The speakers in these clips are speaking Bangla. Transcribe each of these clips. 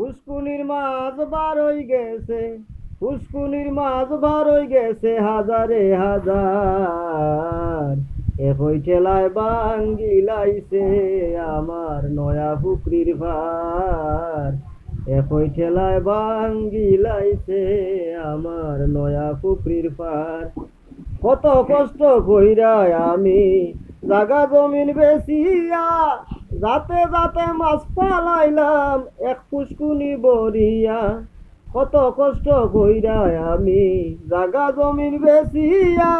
পুষ্কুনির মাছ বারই গেছে পুষ্কুনির মাছ বারই গেছে হাজারে হাজার। একই ঠেলায় বাঙ্গি লাইছে আমার নয়া পুকুরির ভার। একই ঠেলায় বাঙ্গি লাইছে আমার নয়া পুকুরির পার কত কষ্ট কইরা আমি, জাগা জমিন বেচিয়া যাতে যাতে মাছ পালাইলাম, এক পুষ্কুনি বরিয়া কত কষ্ট কইরা আমি জাগা জমিন বেচিয়া,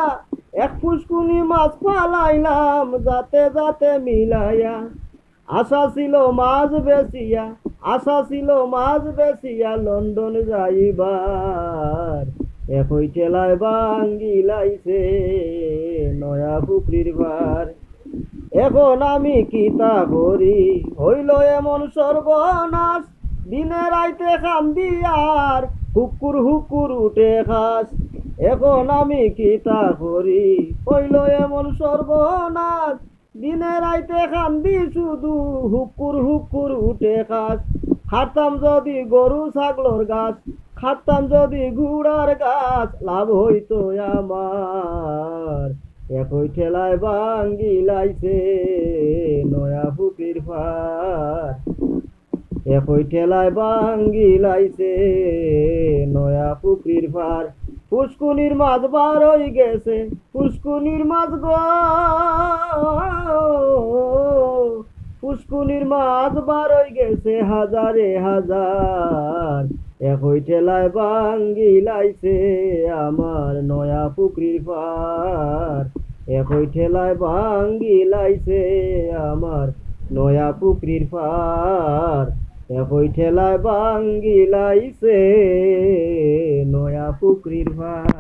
এক পুষ্কুনি মাছ পালাইলাম যাতে যাতে মিলাইয়া। আশা ছিল মাছ বেচিয়া, আশা ছিল মাছ বেচিয়া লন্ডন যাইবার। একই ঠেলায় বাঙ্গি লাইছে নয়া পুকুরির ভার। এখন আমি কিতা করি? হইল এমন সর্বনাশ। দিনে রাইতে কান্দি আর হুকুর হুকুর উঠে খাস। এখন আমি কিতা করি? হইল এমন সর্বনাশ। দিনে রাইতে কান্দি শুধু হুকুর হুকুর উঠে খাস। খাতাম যদি গরু ছাগলর গাছ খাতাম যদি ঘুড়ার গাছ, লাভ হইতো আমার। একই ঠেলায় বাঙ্গি লাইছে নয়া ফুকির ফার একই ঠেলায় বাঙ্গি লাইছে নয়া পুকুরির পার পুষ্কুনির মাছ বারই গেছে, পুষ্কুনির মাছ গো। পুষ্কুনির মাছ বারই গেছে হাজারে হাজার। একই ঠেলায় বাঙ্গি লাইছে আমার নয়া পুকুরির পার একই ঠেলায় ভাঙ্গিলাইছে আমার নয়া পুকুরির পার। একই ঠেলায় ভাঙ্গিলাইছে নয়া পুকুরির পার।